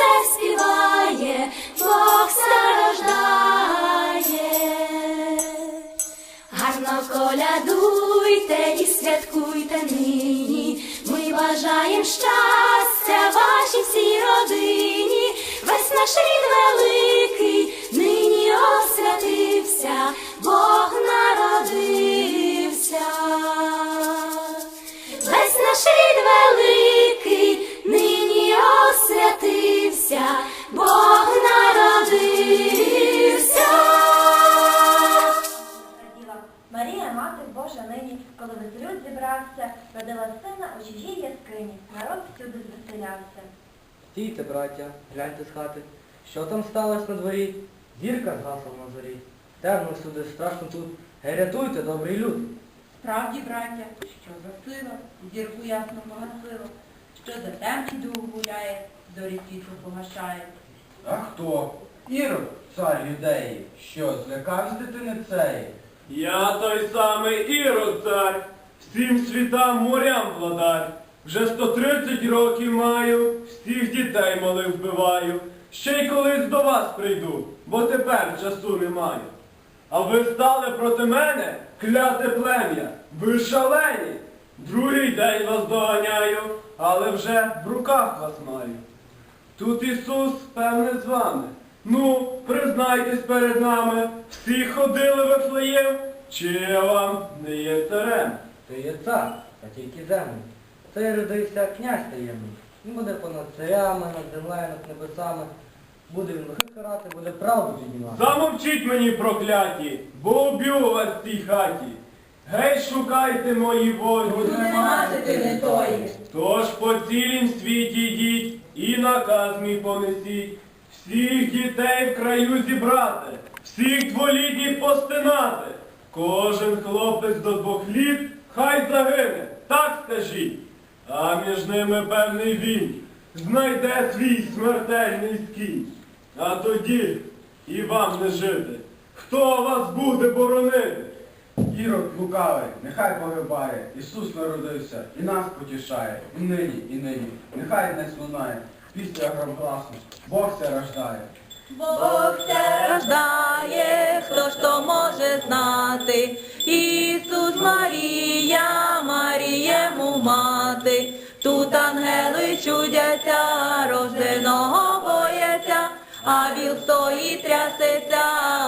все співає, Бог ся рождає. Гарно колядуйте і святкуйте нині. Ми бажаєм щастя вашій всій родині. Весь наш рід великий нині освятився, Бог народився. Весь наш рід великий освятився, Бог народився. Раділа Марія, мати Божа нині, коли весь зібрався, родила сина у чужій яскині, народ всюди звеселявся. Стійте, браття, гляньте з хати. Що там сталося на дворі? Зірка згасла на зорі. Темно всюди, страшно тут. Гей, рятуйте, добрий люд. Справді, браття, що за сила, зірку ясно погасило, що за темний дух гуляє, зорі світло погашає. А хто? Ірод, цар юдеї, що злякався дитини цеї? Я той самий Ірод цар, всім світам морям владар. Вже 130 років маю, всіх дітей малих вбиваю. Ще й колись до вас прийду, бо тепер часу не маю. А ви стали проти мене, кляте плем'я, ви шалені. Другий день вас доганяю, але вже в руках вас маю. Тут Ісус, певне, з вами. Ну, признайтесь перед нами, всі ходили в Вифлеєм, чи я вам не є царем? Ти є цар, та тільки землі. Цей родився князь таємний. Він буде понад царями, над землею, над небесами. Буде він лихих карати, буде правду піднімати. Замовчіть мені, прокляті, бо уб'ю вас в цій хаті. Гей, шукайте мої волі. мати ти не тої. Тож по цілім світі йдіть і наказ мій понесіть. Всіх дітей в краю зібрати, всіх дволітніх постинати. Кожен хлопець до двох літ хай загине, так скажіть. А між ними певний він знайде свій смертельний скінь. А тоді і вам не жити. Хто вас буде боронити? Ірод лукавий, нехай погибає, Ісус народився і нас потішає, і нині, і нині. Нехай не лунає, після громгласу, Бог ся рождає. Бог се рождає, хто ж то може знати? Ісус Марія, Марієму мати. Тут ангели чудяться, рожденого бояться, а віл стоїть трясеться,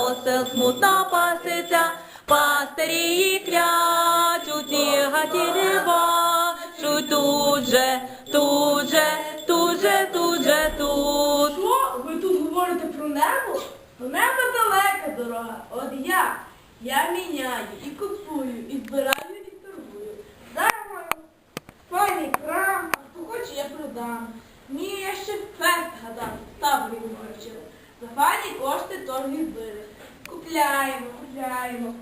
осел смутно паситься, пастирі клячуть, і гаті дива, шуть тут же, тут же, тут же, тут же, тут. Що? Ви тут говорите про небо? До неба далека дорога. От я. Я міняю і купую, і збираю, і торгую. Зараз файний крам, а хто хоче, я продам. Ні, я ще фест гадав, таборі вивчили. За файні кошти торги били. Купляємо, купляємо.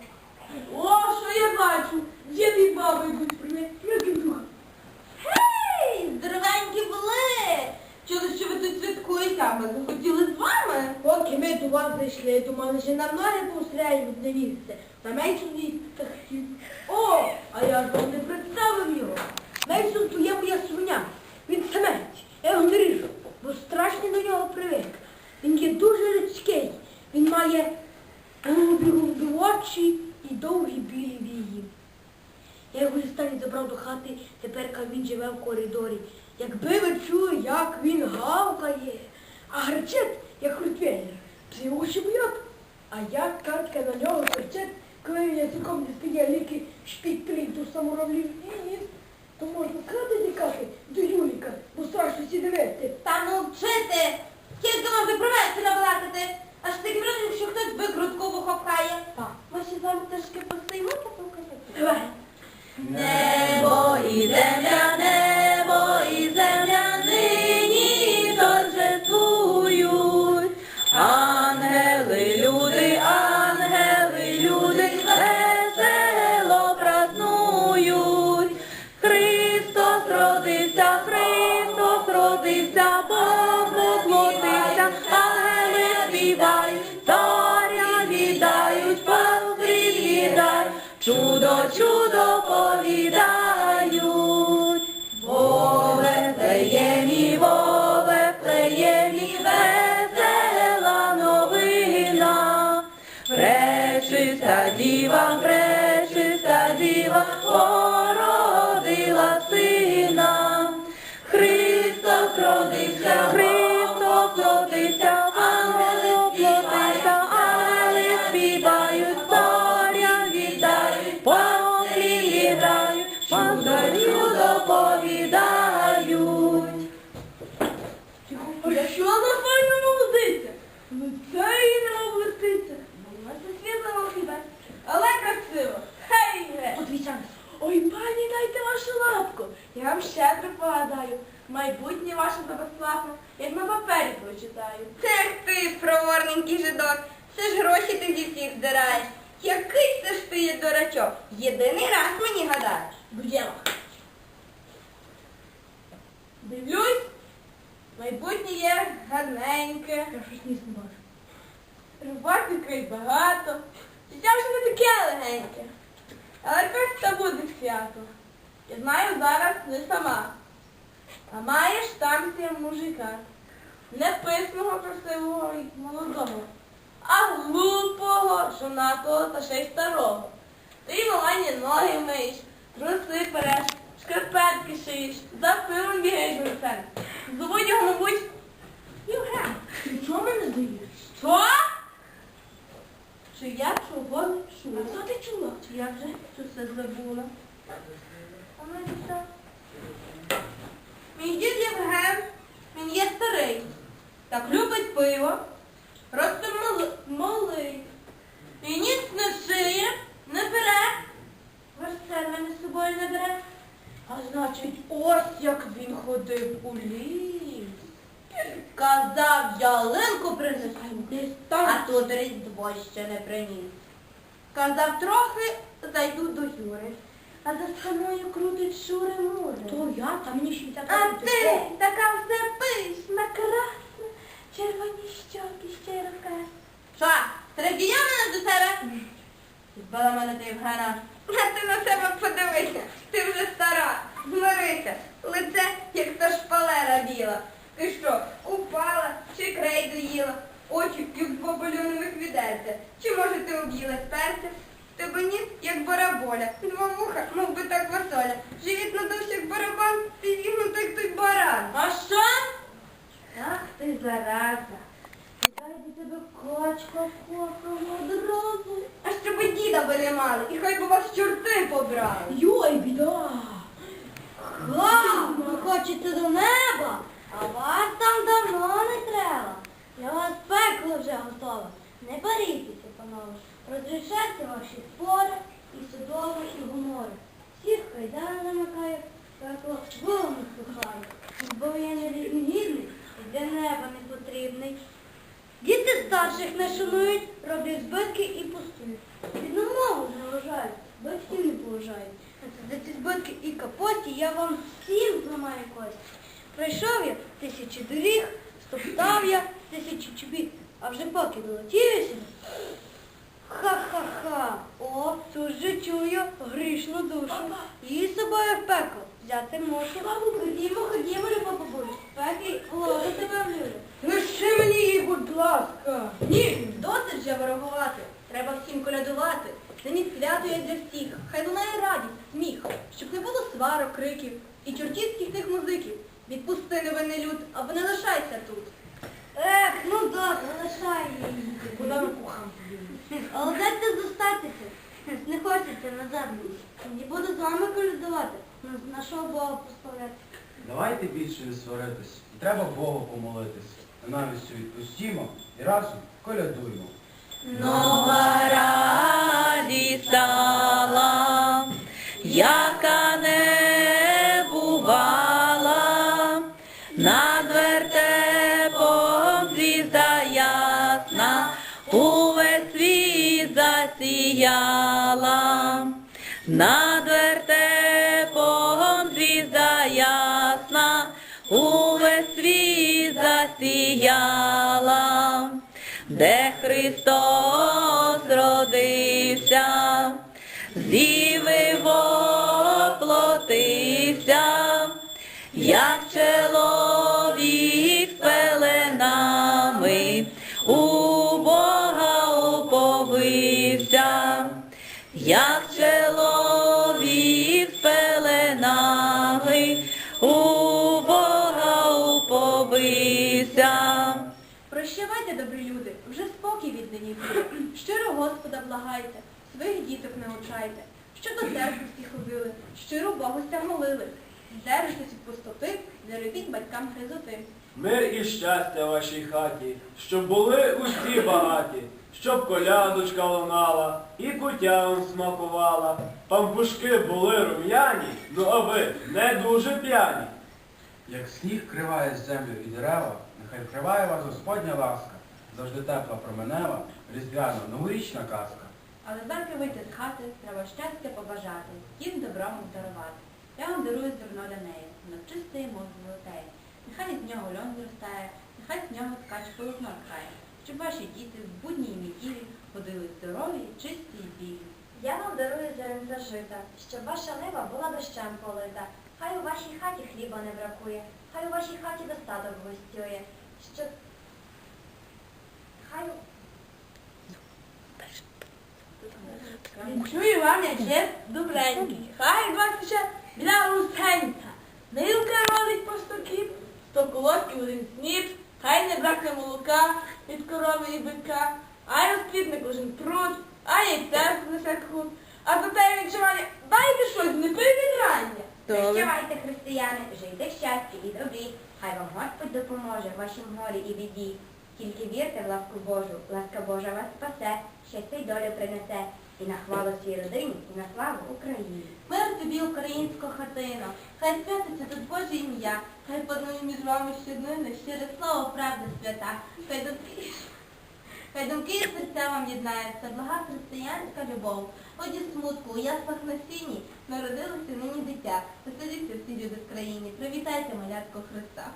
О, що я бачу? Дід і баба йдуть при мене. Гей, здоровенькі були! Чули, що ви тут святкуєте, а ми захотіли з вами. Поки ми до вас зайшли, думали, що на ноги повстряють не місце. Та Мейсон їй так хотів. О, а я ж вам не представив його. Мейсон то є моя свиня. Він самець. Я його не ріжу, бо страшно до нього привик. Він є дуже людський. Він має голубі голубі очі і довгі білі вії. Я його зі стані забрав до хати, тепер він живе в коридорі. Якби ви чули, як він гавкає, а гарчить, як ротвейлер. Це його боять. А як картка на нього кричить, коли язиком стає ліки шпіт до саморовлів і то можна крати тікати до Юліка, бо страшно сі дивити. Та ну вчити! Тільки можна провести набалакати, чудо, майбутнє є гарненьке. Не бачу. Багато. Життя вже не таке легеньке. Але якось це буде свято. Я знаю зараз не сама. А маєш там ся мужика. Не писного, красивого і молодого, а глупого, жонатого та ще й старого. Ти й малані ноги миєш, труси переш, шкарпетки шиєш, за пивом бігаєш в. Звуть його, мабуть, Євген. Ти чого мене здаєш? Що? Чи я чого не чула? А що ти чула? Я вже це все забула? Ну? Мій дід Євген, він є старий, так любить пиво, мали- малий. І ніц не шиє, не бере. Верстель мене з собою не бере. А значить, ось як він ходив у ліс. Казав, ялинку принесу, а тут різдво ще не приніс. Казав, трохи зайду до Юри, а за спиною крутить шури мури. То я, там мені ще А ти така все пишна, красна, червоні щоки, щиро красна. Що, середія мене до тебе? Збила мене ти Євгена. А ти на себе подивися, ти вже стара, змирися, лице, як та шпалера біла. Ти що, упала чи крейду їла? Очі, як з боболюнових відерця. Чи може ти об'їла перця? Тебе ніс, як бараболя, два вуха, мов би так васоля. Живіт надувся, як барабан, ти зігнуто, як той баран. А що? Ах ти зараза. Дай до тебе качка коком одразу. А щоб і діда не мали, і хай би вас чорти побрали. Йой, біда. Ха, ви хочете до неба, а вас там давно не треба. Для вас пекло вже готове. Не борітеся, панове. Розрішайте ваші спори і судови, і гумори. Всіх кайдан намикаю, пекло голову слухаю. Бо я не різногідний і для неба не потрібний. Діти старших не шанують, роблять збитки і пустують. Рідну мову не вважають, батьків не поважають. За ці збитки і капоті я вам всім зламаю кості. Пройшов я тисячі доріг, стоптав я тисячі чобіт, а вже поки долетів я сюди. Ха-ха-ха, о, тут же чую грішну душу. Її з собою в пекло взяти можу. Ходімо, ходімо, люба бабусь, пеклі голови тебе влюблю. Лиши мені її, будь ласка. Ні, досить вже ворогувати. Треба всім колядувати. Нині свято є для всіх. Хай лунає радість, сміх, щоб не було сварок, криків і чортівських тих музиків. Відпусти невинний люд, або не лишайся тут. Ех, ну добре, лишай її. Куди ми кухам Але дайте зостатися. Хочеться назад. Не буду з вами колядувати. На- що Бога поставляти. Давайте більше не сваритись. І треба Богу помолитись. Ненавистю відпустімо і разом колядуємо. Нова радість стала, засіяла, над вертепом звізда ясна, увесь світ засіяла де Христос родився, благайте, своїх діток навчайте, що до церкви всі ходили, щиро Богуся молили. Держитесь від пустоти, не робіть батькам гризоти. Мир і щастя вашій хаті, щоб були усі багаті, щоб колядочка лунала і кутям смакувала, пампушки були рум'яні, ну а ви не дуже п'яні. Як сніг криває землю і дерева, нехай вкриває вас Господня ласка, завжди тепла променева, різдвяна, новорічна казка. Але завтра вийти з хати, треба щастя побажати, їм добром дарувати. Я вам дарую зерно для неї, чисте і мов золотеє. Нехай з нього льон зростає, нехай з нього ткач полотно ткає, щоб ваші діти в будні і неділі ходили здорові, чисті і білі. Я вам дарую зернця жита, щоб ваша нива була дощем полита. Хай у вашій хаті хліба не бракує, хай у вашій хаті достаток гостює, щоб... Хай... у- Чую вам я честь добренький, хай вас ще біля русенька. Нилка родить по сто кіп, сто колодків один сніп, хай не бракне молока від корови і бичка, а й розквітне кожен пруд, а яйця несе кут. А за те відчування дайте щось, не привідрання. Прощавайте, християни, жийте в щасті і добрі. Хай вам Господь допоможе в вашім горі і біді. Тільки вірте в ласку Божу, ласка Божа вас спасе, щастя й долю принесе. І на хвалу всій родині, і на славу Україні. Мир тобі, українська хатина, хай святиться тут Боже ім'я, хай панує між вами щоднини, щире слово, правда свята, хай думки, хай думки і серця вам єднаються, блага християнська любов. Оді смутку, у яслах на сіні, народилося нині дитя. Веселіться всі люди в країні, привітайте малятко Христа.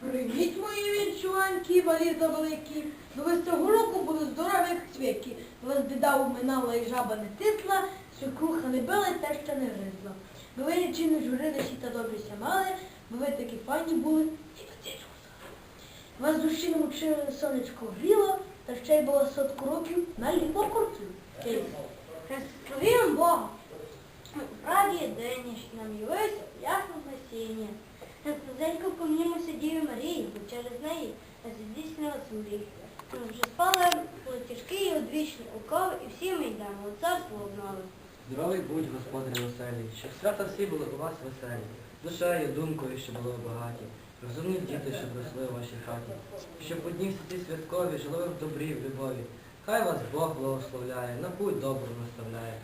Привіт, мої відчуванки, малі та великі. Ви ви цього року були здорові, як цвіки. Вас біда уминала і жаба не тисла, свекруха не била, і те ще не гризла. Ви ви нічим не журилися та добре мали, бо ви такі файні були. І потічку Вас душі не мучили, сонечко гріло, та ще й було сотку років на ліпо курцю. Христовім Бога. Раді день нам явився ясно спасіння. Зенько помнімося Діві Марії, бо через неї здійснилася мрія. Вже спали тяжкий і одвічний укол, і всі ми йдемо царство обнови. Здоровий будь, господарі оселі, щоб свята всі були у вас веселі, душею, думкою, щоб були багаті, розумні діти, щоб росли у вашій хаті, щоб у дні всі ці святкові жили ви в добрі, в любові. Хай вас Бог благословляє, на путь добру наставляє.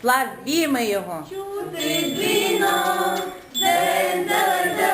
Славімо Його! Чути дзвінок, Dön dön dön.